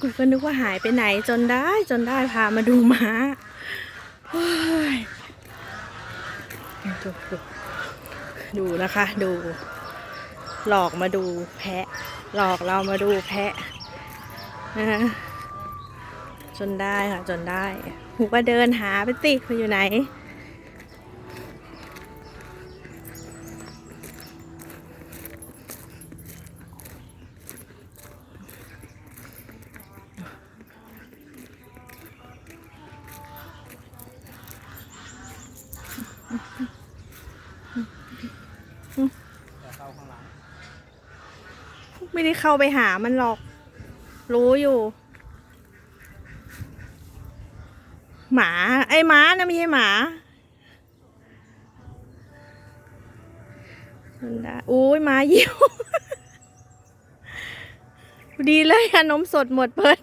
กูก็นึกว่าหายไปไหนจนได้จนได้พามาดูม้าดูนะคะ ดู หลอกมาดูแพะ หลอกเรามาดูแพะนะคะจนได้ค่ะ จนได้หูก็เดินหาไปสิเขาอยู่ไหน ไม่ได้เข้าไปหามันหรอก รู้อยู่ หมา ไอ้ม้านะไม่ใช่หมาอุ้ยหมาเยี่ยวดีเลยอะนมสดหมดเพิด